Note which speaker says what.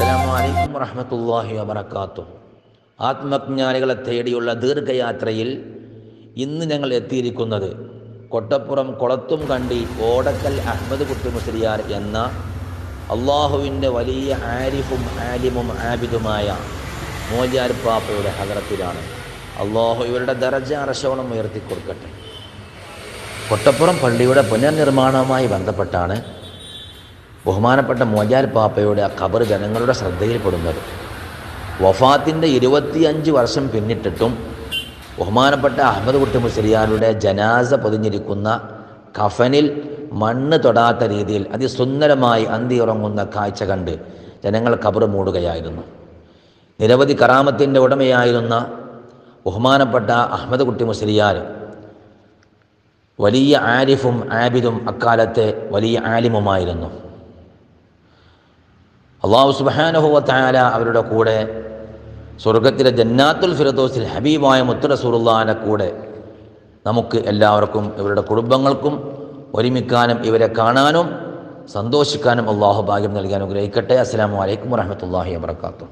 Speaker 1: അസ്സലാമു അലൈക്കും വറഹ്മത്തുള്ളാഹി വബറകാതുഹു. ആത്മജ്ഞാനികളെ തേടിയുള്ള ദീർഘയാത്രയിൽ ഇന്ന് ഞങ്ങൾ എത്തിയിരിക്കുന്നത് കൊട്ടപ്പുറം കൊളത്തും കണ്ടി ഓടക്കൽ അഹമ്മദ് കുട്ടി മുസ്ലിയാർ എന്ന അള്ളാഹുവിന്റെ വലിയ ആരിഫും ആലിമും ആബിദുമായ മോജാർ പാപ്പയുടെ ഹദറത്തിലാണ്. അള്ളാഹു ഇവരുടെ ദരജ അറശോണം ഉയർത്തി കൊടുക്കട്ടെ കൊട്ടപ്പുറം പള്ളിയുടെ പുനർനിർമ്മാണവുമായി ബന്ധപ്പെട്ടാണ് ബഹുമാനപ്പെട്ട മോജാൽ പാപ്പയുടെ ആ ഖബർ ജനങ്ങളുടെ ശ്രദ്ധയിൽപ്പെടുന്നത്. വഫാത്തിന്റെ ഇരുപത്തിയഞ്ച് വർഷം പിന്നിട്ടിട്ടും ബഹുമാനപ്പെട്ട അഹമ്മദ് കുട്ടി മുസ്ലിയാരുടെ ജനാസ പൊതിഞ്ഞിരിക്കുന്ന കഫനിൽ മണ്ണ് തൊടാത്ത രീതിയിൽ അതിസുന്ദരമായി അന്തി ഉറങ്ങുന്ന കാഴ്ച കണ്ട് ജനങ്ങൾ ഖബർ മൂടുകയായിരുന്നു. നിരവധി കറാമത്തിന്റെ ഉടമയായിരുന്ന ബഹുമാനപ്പെട്ട അഹമ്മദ് കുട്ടി മുസ്ലിയാർ വലിയ ആരിഫും ആബിദും അക്കാലത്തെ വലിയ ആലിമുമായിരുന്നു. അള്ളാഹു സുബാനുഹുവത്തായാല അവരുടെ കൂടെ സ്വർഗത്തിലെ ജന്നാത്തുൽ ഫിറദോസിൽ ഹബീബായ മുത്തറസൂറുല്ലാന്റെ കൂടെ നമുക്ക് എല്ലാവർക്കും ഇവരുടെ കുടുംബങ്ങൾക്കും ഒരുമിക്കാനും ഇവരെ കാണാനും സന്തോഷിക്കാനും അള്ളാഹു ഭാഗ്യം നൽകാൻ അനുഗ്രഹിക്കട്ടെ. അസ്സാം വലൈക്കും വാഹമത്തല്ലാഹി വാത്തു